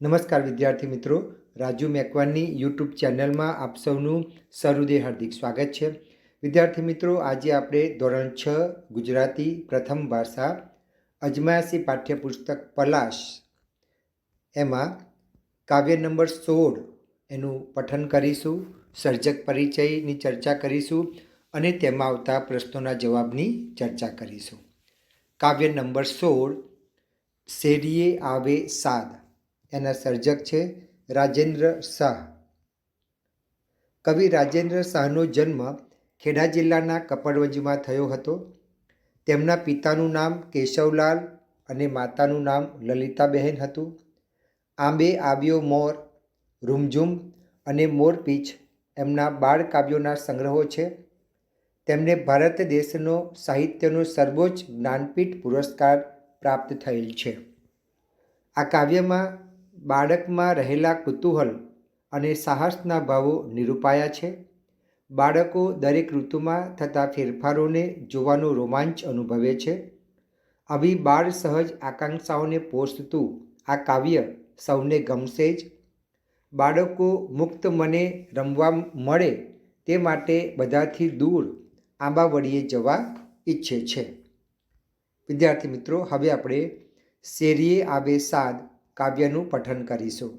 નમસ્કાર વિદ્યાર્થી મિત્રો. રાજુ મેકવાનની યુટ્યુબ ચેનલમાં આપ સૌનું સહૃદય હાર્દિક સ્વાગત છે. વિદ્યાર્થી મિત્રો, આજે આપણે ધોરણ છ, ગુજરાતી પ્રથમ ભાષા અજમાયસી પાઠ્યપુસ્તક પલાશ, એમાં કાવ્ય નંબર સોળ એનું પઠન કરીશું, સર્જક પરિચયની ચર્ચા કરીશું અને તેમાં આવતા પ્રશ્નોના જવાબની ચર્ચા કરીશું. કાવ્ય નંબર સોળ, શેરીએ આવે સાદ. એના સર્જક છે રાજેન્દ્ર શાહ. કવિ રાજેન્દ્ર શાહનો જન્મ ખેડા જિલ્લાના કપડવંજમાં થયો હતો. તેમના પિતાનું નામ કેશવલાલ અને માતાનું નામ લલિતાબહેન હતું. આંબે આવ્યો મોર, રૂમઝૂમ અને મોરપીચ એમના બાળ કાવ્યોના સંગ્રહો છે. તેમને ભારત દેશનો સાહિત્યનો સર્વોચ્ચ જ્ઞાનપીઠ પુરસ્કાર પ્રાપ્ત થયેલ છે. આ કાવ્યમાં બાળકમાં રહેલા કુતૂહલ અને સાહસના ભાવો નિરૂપાયા છે. બાળકો દરેક ઋતુમાં થતા ફેરફારોને જોવાનો રોમાંચ અનુભવે છે. આવી બાળ સહજ આકાંક્ષાઓને પોષતું આ કાવ્ય સૌને ગમશે જ. બાળકો મુક્ત મને રમવા મળે તે માટે બધાથી દૂર આંબાવડીએ જવા ઈચ્છે છે. વિદ્યાર્થી મિત્રો, હવે આપણે શેરીએ આવે સાદ કાવ્યનું પઠન કરીશું.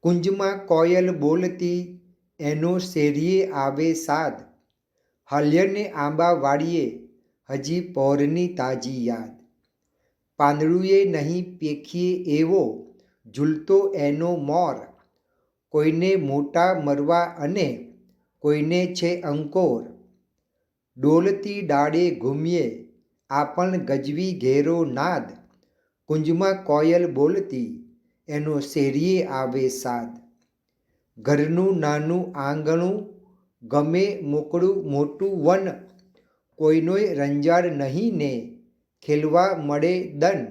કુંજમાં કોયલ બોલતી, એનો શેરીએ આવે સાદ. હલ્યને આંબા વાળીએ, હજી પહોરની તાજી યાદ. પાંદડુએ નહીં પેખીએ એવો, ઝૂલતો એનો મોર. કોઈને મોટા મરવા અને કોઈને છે અંકોર. ડોલતી ડાળે ઘૂમીએ, આપણ ગજવી ઘેરો નાદ. કુંજમાં કોયલ બોલતી, એનો શેરીએ આવે સાદ. ઘરનું નાનું આંગણું, ગમે મોકળું મોટું વન. કોઈનોય રંજાડ નહીં ને ખેલવા મળે દન.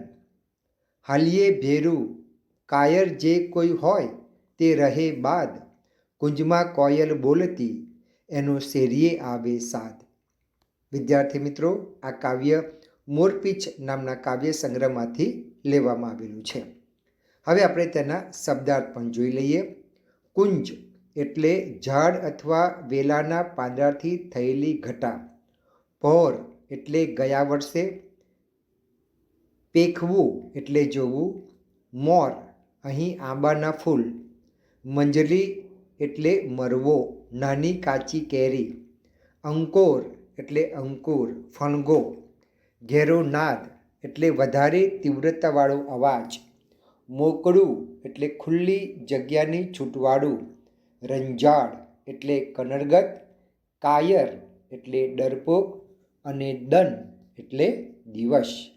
હાલીએ ભેરું, કાયર જે કોઈ હોય તે રહે બાદ. કુંજમાં કોયલ બોલતી, એનો શેરીએ આવે સાદ. વિદ્યાર્થી મિત્રો, આ કાવ્ય મોરપીચ નામના કાવ્ય સંગ્રહમાંથી લેવામાં આવેલું છે. હવે આપણે તેના શબ્દાર્થ પણ જોઈ લઈએ. કુંજ એટલે ઝાડ અથવા વેલાના પાંદડાથી થયેલી ઘટા. ભોર એટલે ગયા વર્ષે. પેખવું એટલે જોવું. મોર અહીં આંબાના ફૂલ. મંજરી એટલે મરવો, નાની કાચી કેરી. અંકોર એટલે અંકુર, ફણગો. ઘેરો નાદ એટલે વધારે તીવ્રતાવાળો અવાજ. મોકળું એટલે ખુલ્લી જગ્યાની છૂટવાળું. રંજાડ એટલે કનડગત કાયર એટલે ડરપોક. અને દન એટલે દિવસ.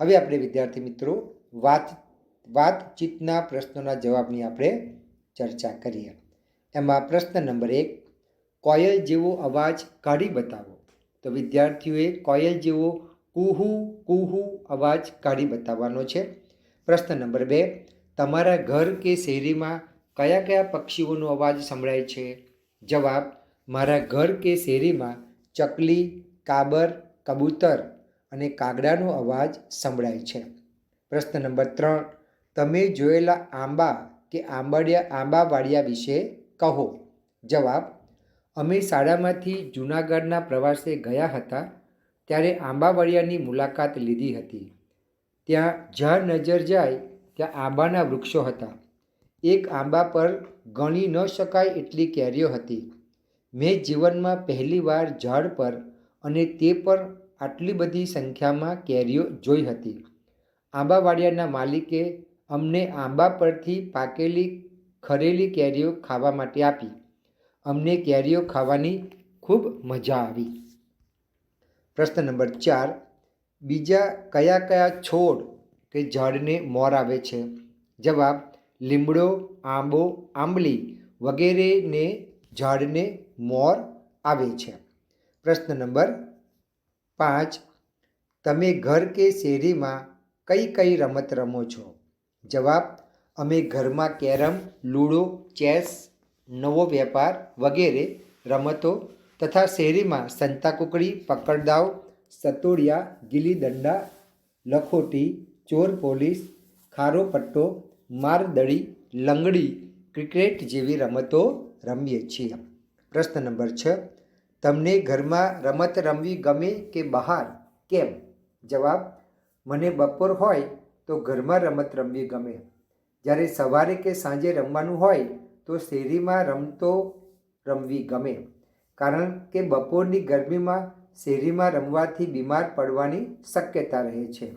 હવે આપણે વિદ્યાર્થી મિત્રો વાત, વાતચીતના પ્રશ્નોના જવાબની આપણે ચર્ચા કરીએ. એમાં પ્રશ્ન નંબર એક, કોયલ જેવો અવાજ કાઢી બતાવો. તો વિદ્યાર્થીઓએ કોયલ જેવો કુહુ કુહુ અવાજ કાઢી બતાવવાનો છે. પ્રશ્ન નંબર બે, તમારા ઘર કે શેરીમાં કયા કયા પક્ષીઓનો અવાજ સંભળાય છે? જવાબ, મારા ઘર કે શેરીમાં ચકલી, કાબર, કબૂતર અને કાગડાનો અવાજ સંભળાય છે. પ્રશ્ન નંબર ત્રણ, તમે જોયેલા આંબા કે આંબાડિયા આંબાવાડિયા વિશે કહો? જવાબ અમે શાળામાંથી જૂનાગઢના પ્રવાસે ગયા હતા ત્યારે આંબાવાડિયાની મુલાકાત લીધી હતી. ત્યાં જ્યાં નજર જાય ત્યાં આંબાના વૃક્ષો હતા. એક આંબા પર ગણી ન શકાય એટલી કેરીઓ હતી. મેં જીવનમાં પહેલીવાર ઝાડ પર અને તે પર આટલી બધી સંખ્યામાં કેરીઓ જોઈ હતી. આંબાવાડિયાના માલિકે અમને આંબા પરથી પાકેલી, ખરેલી કેરીઓ ખાવા માટે આપી. અમને કેરીઓ ખાવાની ખૂબ મજા આવી. પ્રશ્ન નંબર ચાર, બીજા કયા કયા છોડ કે ઝાડને મોર આવે છે? જવાબ, લીમડો, આંબો, આંબલી વગેરેને ઝાડને મોર આવે છે. પ્રશ્ન નંબર પાંચ, તમે ઘર કે શેરીમાં કઈ કઈ રમત રમો છો? જવાબ, અમે ઘરમાં કેરમ, લૂડો, ચેસ નવો વેપાર વગેરે, રમતો તથા શેરીમાં સંતાકુકડી, પકડદાવ, સતોડિયા ગીલી દંડા લખોટી, ચોર પોલીસ, ખારો પટ્ટો મારદડી લંગડી, ક્રિકેટ જેવી રમતો રમીએ છીએ. પ્રશ્ન નંબર છ, તમને ઘરમાં રમત રમવી ગમે કે બહાર? કેમ? જવાબ, મને બપોર હોય તો ઘરમાં રમત રમવી ગમે. જ્યારે સવારે કે સાંજે રમવાનું હોય તો શેરીમાં રમતો રમવી ગમે. કારણ કે બપોરની ગરમીમાં શેરીમાં રમવાથી બીમાર પડવાની શક્યતા રહે છે.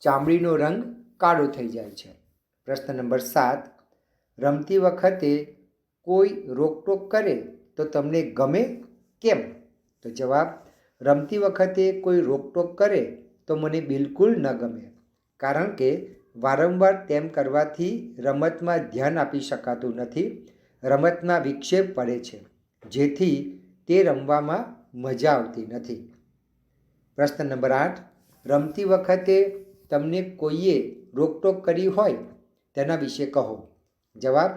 ચામડીનો રંગ કાળો થઈ જાય છે. પ્રશ્ન નંબર સાત. રમતી વખતે કોઈ રોકટોક કરે તો તમને ગમે કેમ? તો જવાબ, રમતી વખતે કોઈ રોકટોક કરે તો મને બિલકુલ ન ગમે. કારણ કે વારંવાર તેમ કરવાથી રમતમાં ધ્યાન આપી શકાતું નથી, રમતમાં વિક્ષેપ પડે છે, જેથી તે રમવામાં મજા આવતી નથી. પ્રશ્ન નંબર આઠ, રમતી વખતે તમને કોઈએ રોકટોક કરી હોય? તેના વિશે કહો. જવાબ,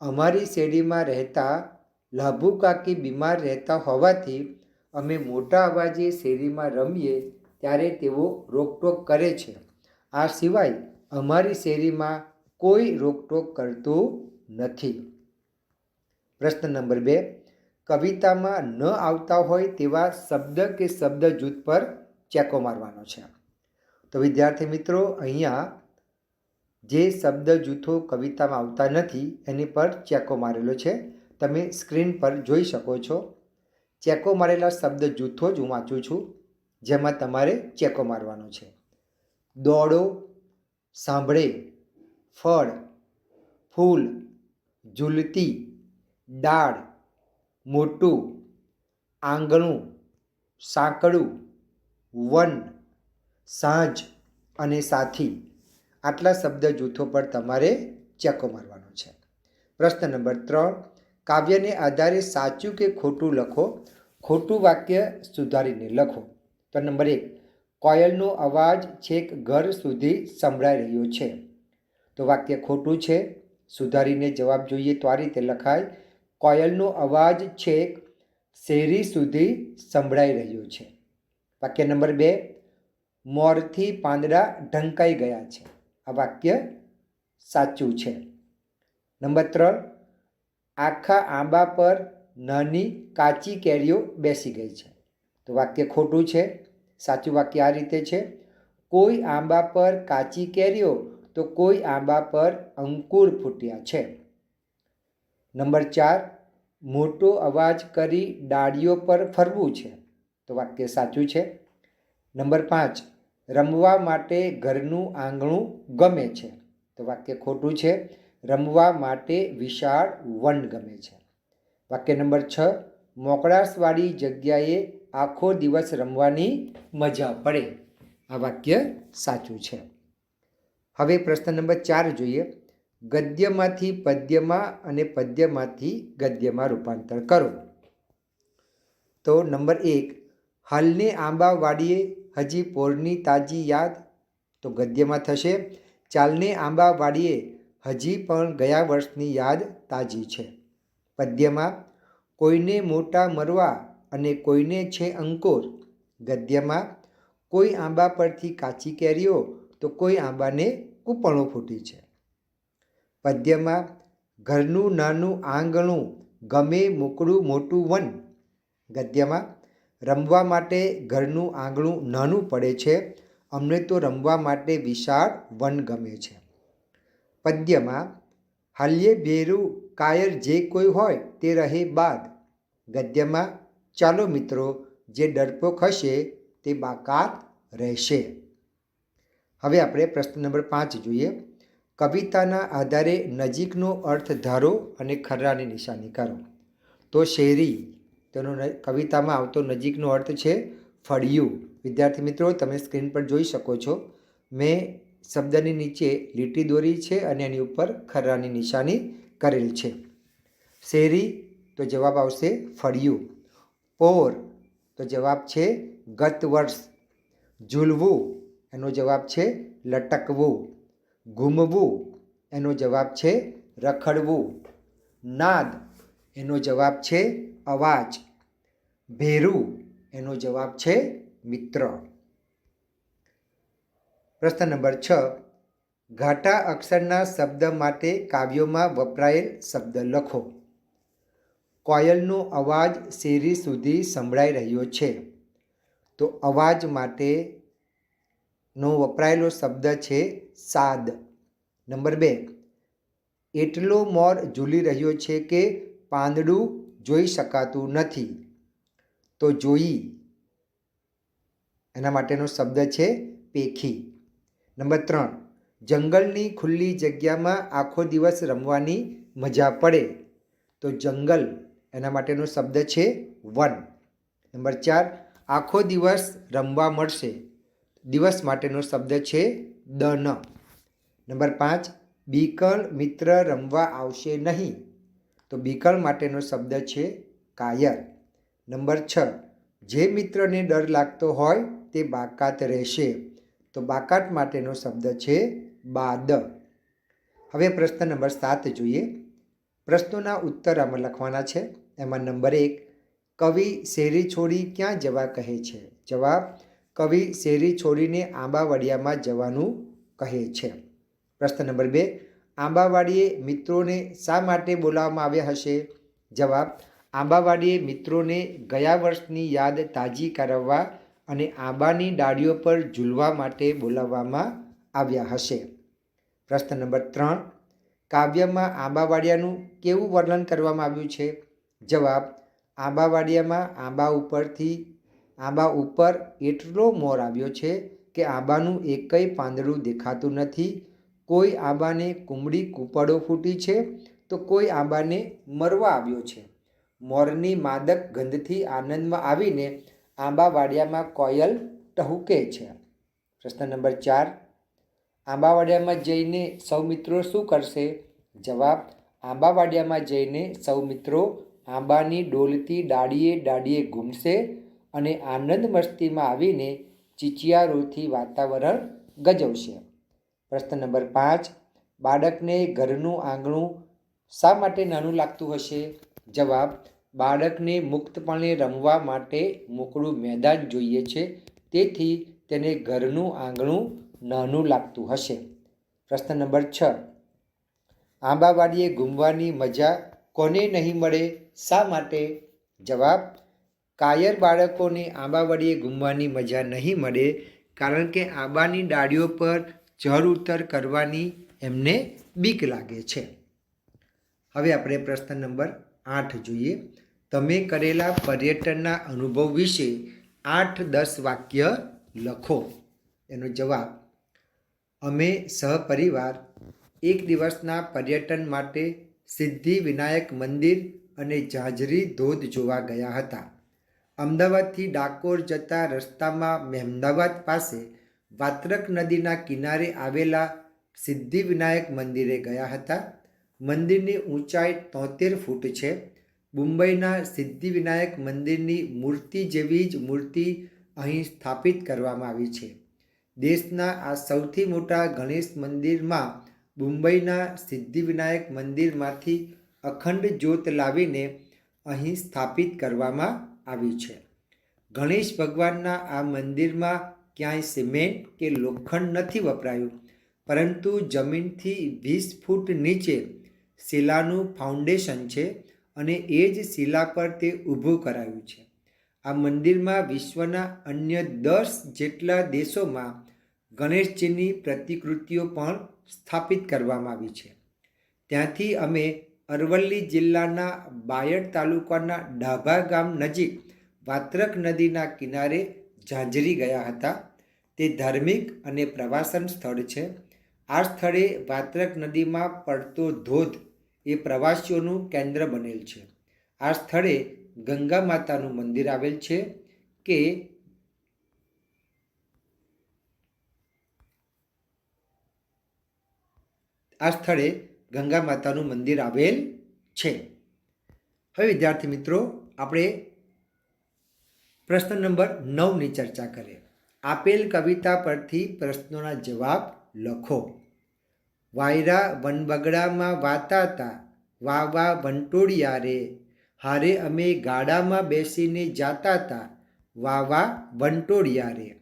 અમારી શેરીમાં રહેતા લાભુ કાકી બીમાર રહેતા હોવાથી અમે મોટા અવાજે શેરીમાં રમીએ ત્યારે તેઓ રોકટોક કરે છે. આ સિવાય અમારી શેરીમાં કોઈ રોકટોક કરતું નથી. પ્રશ્ન નંબર બે, કવિતામાં ન આવતા હોય તેવા શબ્દ કે શબ્દ જૂથ પર ચેકો મારવાનો છે. તો વિદ્યાર્થી મિત્રો, અહીંયા જે શબ્દ જૂથો કવિતામાં આવતા નથી, એની પર ચેકો મારેલો છે. તમે સ્ક્રીન પર જોઈ શકો છો. ચેકો મારેલા શબ્દ જૂથો જ હું વાંચું છું, જેમાં તમારે ચેકો મારવાનો છે. દોડો સાંભળે. ફળ, ફૂલ, ઝૂલતી ડાળ મોટું, આંગણું, સાંકળું, વન, સાંજ અને સાથી. આટલા શબ્દ જૂથો પર તમારે ચેકો મારવાનો છે. પ્રશ્ન નંબર ત્રણ. કાવ્યને આધારે સાચું કે ખોટું લખો? ખોટું વાક્ય સુધારીને લખો. તો નંબર એક. કોયલનો અવાજ છેક ઘર સુધી સંભળાઈ રહ્યો છે. તો વાક્ય ખોટું છે? સુધારીને જવાબ જોઈએ તો આ રીતે લખાય, કોયલનો અવાજ છેક શેરી સુધી સંભળાઈ રહ્યો છે. વાક્ય નંબર બે, મોરથી પાંદડા ઢંકાઈ ગયા છે. આ વાક્ય સાચું છે. નંબર ત્રણ, આખા આંબા પર નાની કાચી કેરીઓ બેસી ગઈ છે. તો વાક્ય ખોટું છે? સાચું વાક્ય આ રીતે છે. કોઈ આંબા પર કાચી કેરીઓ તો કોઈ આંબા પર અંકુર ફૂટ્યા છે. નંબર ચાર, મોટો અવાજ કરી ડાળીઓ પર ફરવું છે. તો વાક્ય સાચું છે. નંબર પાંચ, રમવા માટે ઘરનું આંગણું ગમે છે. તો વાક્ય ખોટું છે. રમવા માટે વિશાળ વન ગમે છે. વાક્ય નંબર છ, મોકળાશવાળી જગ્યાએ આખો દિવસ રમવાની મજા પડે. આ વાક્ય સાચું છે. હવે પ્રશ્ન નંબર ચાર જોઈએ. ગદ્યમાંથી પદ્યમાં અને પદ્યમાંથી ગદ્યમાં રૂપાંતર કરો. તો નંબર એક, હાલને આંબા વાડીએ હજી પોરની તાજી યાદ? તો ગદ્યમાં થશે, ચાલને આંબા વાડીએ હજી પણ ગયા વર્ષની યાદ તાજી છે. પદ્યમાં, કોઈને મોટા મરવા અને કોઈને છે અંકોર. ગદ્યમાં, કોઈ આંબા પરથી કાચી કેરીઓ, તો કોઈ આંબાને કૂપણો ફૂટી છે. પદ્યમાં, ઘરનું નાનું આંગણું ગમે મોકળું મોટું વન. ગદ્યમાં, રમવા માટે ઘરનું આંગણું નાનું પડે છે, અમને તો રમવા માટે વિશાળ વન ગમે છે. પદ્યમાં હાલ્યે ભેરું કાયર જે કોઈ હોય તે રહે બાદ. ગદ્યમાં ચાલો મિત્રો, જે ડરપોક હશે તે બાકાત રહેશે. હવે આપણે પ્રશ્ન નંબર પાંચ જોઈએ. કવિતાના આધારે નજીકનો અર્થ ધારો અને ખરાની નિશાની કરો. તો શેરી, તેનો કવિતામાં આવતો નજીકનો અર્થ છે ફળિયું. વિદ્યાર્થી મિત્રો, તમે સ્ક્રીન પર જોઈ શકો છો. મેં શબ્દની નીચે લીટી દોરી છે અને એની ઉપર ખરાની નિશાની કરેલ છે. શેરી, તો જવાબ આવશે ફળિયું. પોર. તો જવાબ છે ગત વર્ષ ઝૂલવું, એનો જવાબ છે લટકવું. ઘૂમવું, એનો જવાબ છે રખડવું. નાદ, એનો જવાબ છે અવાજ. ભેરું, એનો જવાબ છે મિત્ર. પ્રશ્ન નંબર છ. ઘાટા અક્ષરના શબ્દ માટે કાવ્યોમાં વપરાયેલ શબ્દ લખો. કોયલનો અવાજ શેરી સુધી સંભળાઈ રહ્યો છે. તો અવાજ માટેનો વપરાયેલો શબ્દ છે સાદ. નંબર બે. એટલો મોર ઝૂલી રહ્યો છે કે પાંદડું જોઈ શકાતું નથી. તો જોઈ. એના માટેનો શબ્દ છે પેખી. નંબર ત્રણ. જંગલની ખુલ્લી જગ્યામાં આખો દિવસ રમવાની મજા પડે. તો જંગલ એના માટેનો શબ્દ છે વન. નંબર ચાર, આખો દિવસ રમવા મળશે. દિવસ માટેનો શબ્દ છે દન. નંબર પાંચ બીકળ મિત્ર રમવા આવશે નહીં. તો બીકળ માટેનો શબ્દ છે કાયર. નંબર છ, જે મિત્રને ડર લાગતો હોય તે બાકાત રહેશે. તો બાકાત માટેનો શબ્દ છે બાદ. હવે પ્રશ્ન નંબર સાત જોઈએ. પ્રશ્નોના ઉત્તર આમાં લખવાના છે. એમાં નંબર એક, કવિ શેરી છોડી ક્યાં જવા કહે છે? જવાબ, કવિ શેરી છોડીને આંબાવડિયામાં જવાનું કહે છે. પ્રશ્ન નંબર બે, આંબાવાડીએ મિત્રોને શા માટે બોલાવવામાં આવ્યા હશે? જવાબ, આંબાવાડીએ મિત્રોને ગયા વર્ષની યાદ તાજી કરાવવા અને આંબાની ડાળીઓ પર ઝૂલવા માટે બોલાવવામાં આવ્યા હશે. પ્રશ્ન નંબર ત્રણ, કાવ્યમાં આંબાવાડિયાનું કેવું વર્ણન કરવામાં આવ્યું છે? જવાબ, આંબાવાડિયામાં આંબા ઉપરથી, આંબા ઉપર એટલો મોર આવ્યો છે કે આંબાનું એકય પાંદડું દેખાતું નથી. કોઈ આંબાને કુમળી કૂપડો ફૂટી છે તો કોઈ આંબાને મરવા આવ્યો છે. મોરની માદક ગંધથી આનંદમાં આવીને આંબાવાડિયામાં કોયલ ટહુકે છે. પ્રશ્ન નંબર ચાર, આંબાવાડિયામાં જઈને સૌ મિત્રો શું કરશે? જવાબ, આંબાવાડિયામાં જઈને સૌ મિત્રો આંબાની ડોલતી ડાળીએ ડાળીએ ઘૂમશે અને આનંદ મસ્તીમાં આવીને ચીચિયારોથી વાતાવરણ ગજવશે. પ્રશ્ન નંબર પાંચ, બાળકને ઘરનું આંગણું શા માટે નાનું લાગતું હશે? જવાબ, બાળકને મુક્તપણે રમવા માટે મોકળું મેદાન જોઈએ છે, તેથી તેને ઘરનું આંગણું નાનું લાગતું હશે. પ્રશ્ન નંબર છ, આંબાવાડીએ ઘૂમવાની મજા કોને નહીં મળે? શા માટે? જવાબ, કાયર બાળકોને આંબાવાડીએ ઘૂમવાની મજા નહીં મળે કારણ કે આંબાની ડાળીઓ પર ચઢ ઉતર કરવાની એમને બીક લાગે છે. હવે આપણે પ્રશ્ન નંબર આઠ જોઈએ. તમે કરેલા પર્યટનના અનુભવ વિશે આઠ દસ વાક્ય લખો. એનો જવાબ, અમે સહપરિવાર એક દિવસના પર્યટન માટે સિદ્ધિ વિનાયક મંદિર અને ઝાંઝરી ધોધ જોવા ગયા હતા. અમદાવાદથી ડાકોર જતા રસ્તામાં મહેમદાવાદ પાસે વાત્રક નદીના કિનારે આવેલા સિદ્ધિવિનાયક મંદિરે ગયા હતા. મંદિરની ઊંચાઈ તોતેર ફૂટ છે. મુંબઈના સિદ્ધિવિનાયક મંદિરની મૂર્તિ જેવી જ મૂર્તિ અહીં સ્થાપિત કરવામાં આવી છે. દેશના આ સૌથી મોટા ગણેશ મંદિરમાં મુંબઈના સિદ્ધિવિનાયક મંદિરમાંથી અખંડ જ્યોત લાવીને અહીં સ્થાપિત કરવામાં આવી છે. ગણેશ ભગવાનના આ મંદિરમાં ક્યાંય સિમેન્ટ કે લોખંડ નથી વપરાયું, પરંતુ જમીનથી વીસ ફૂટ નીચે શિલાનું ફાઉન્ડેશન છે અને એ જ શિલા પર તે ઊભું કરાયું છે. આ મંદિરમાં વિશ્વના અન્ય દસ જેટલા દેશોમાં ગણેશજીની પ્રતિકૃતિઓ પણ સ્થાપિત કરવામાં આવી છે. ત્યાંથી અમે અરવલ્લી જિલ્લાના બાયડ તાલુકાના ડાભા ગામ નજીક વાત્રક નદીના કિનારે ઝાંઝરી ગયા હતા. તે ધાર્મિક અને પ્રવાસન સ્થળ છે. આ સ્થળે વાત્રક નદીમાં પડતો ધોધ એ પ્રવાસીઓનું કેન્દ્ર બનેલ છે. આ સ્થળે ગંગા માતાનું મંદિર આવેલ છે કે આ સ્થળે ગંગા માતાનું મંદિર આવેલ છે. હવે વિદ્યાર્થી મિત્રો, આપણે પ્રશ્ન નંબર નવની ચર્ચા કરીએ. આપેલ કવિતા પરથી પ્રશ્નોના જવાબ લખો. વાયરા વનબગડામાં વાતા હતા વા વા વંટોળિયા રે. હારે અમે ગાડામાં બેસીને જાતા હતા વા વા વંટોળિયા રે.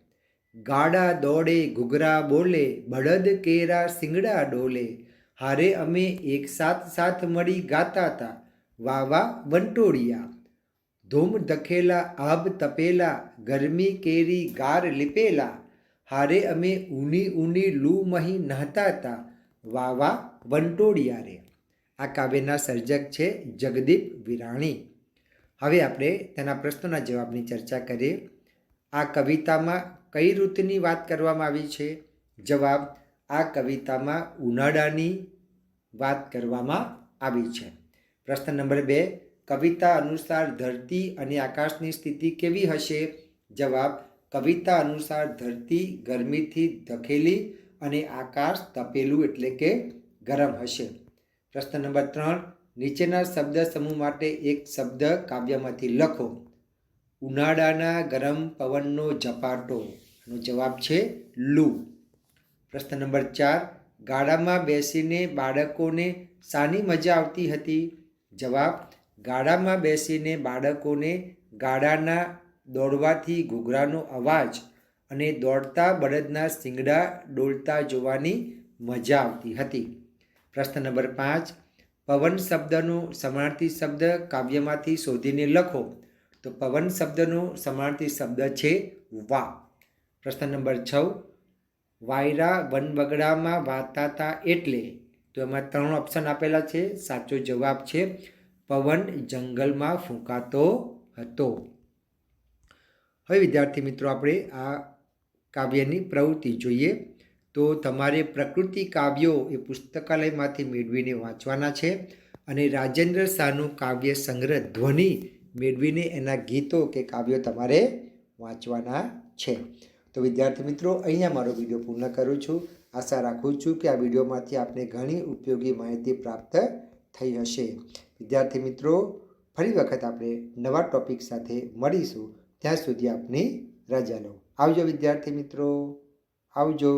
ગાડા દોડે, ઘૂઘરા બોલે, બળદ કેરા સિંગડા ડોલે. હારે અમે એક સાથ સાથ મળી ગાતા હતા વાવા વંટોળિયા. ધૂમ ધખેલા આભ તપેલા, ગરમી કેરી ગાર લીપેલા. હારે અમે ઊની ઊની લૂ મહી નહતા હતા વાવા વંટોળિયા રે. આ કાવ્યના સર્જક છે જગદીપ વિરાણી. હવે આપણે તેના પ્રશ્નોના જવાબની ચર્ચા કરીએ. આ કવિતામાં કઈ ઋતુની વાત કરવામાં આવી છે? જવાબ આ કવિતામાં ઉનાળાની વાત કરવામાં આવી છે. પ્રશ્ન નંબર બે, કવિતા અનુસાર ધરતી અને આકાશની સ્થિતિ કેવી હશે? જવાબ, કવિતા અનુસાર ધરતી ગરમીથી ધકેલી અને આકાશ તપેલું એટલે કે ગરમ હશે. પ્રશ્ન નંબર ત્રણ, નીચેના શબ્દ સમૂહ માટે એક શબ્દ કાવ્યમાંથી લખો. ઉનાળાના ગરમ પવનનો ઝપાટો. જવાબ છે લૂ. પ્રશ્ન નંબર ચાર ગાડામાં બેસીને બાળકોને શાની મજા આવતી હતી? જવાબ ગાડામાં બેસીને બાળકોને ગાડાના દોડવાથી ઘૂઘરાનો અવાજ અને દોડતા બળદના શિંગડા ડોલતા જોવાની મજા આવતી હતી. પ્રશ્ન નંબર પાંચ, પવન શબ્દનો સમાનાર્થી શબ્દ કાવ્યમાંથી શોધીને લખો. તો પવન શબ્દનો સમાનાર્થી શબ્દ છે વા પ્રશ્ન નંબર છ વાયરા વનબગડામાં વાતાતા એટલે તો એમાં ત્રણ ઓપ્શન આપેલા છે. સાચો જવાબ છે, પવન જંગલમાં ફૂંકાતો હતો. હવે વિદ્યાર્થી મિત્રો આપણે આ કાવ્યની પ્રવૃત્તિ જોઈએ. તો તમારે પ્રકૃતિ કાવ્યો એ પુસ્તકાલયમાંથી મેળવીને વાંચવાના છે અને રાજેન્દ્ર શાહનું કાવ્ય સંગ્રહ ધ્વનિ મેળવીને એના ગીતો કે કાવ્યો તમારે વાંચવાના છે. તો વિદ્યાર્થી મિત્રો, અહીંયા મારો વીડિયો પૂર્ણ કરું છું. આશા રાખું છું કે આ વિડીયોમાંથી આપને ઘણી ઉપયોગી માહિતી પ્રાપ્ત થઈ હશે. વિદ્યાર્થી મિત્રો, ફરી વખત આપણે નવા ટોપિક સાથે મળીશું. ત્યાં સુધી આપની રજા લો. આવજો વિદ્યાર્થી મિત્રો. આવજો.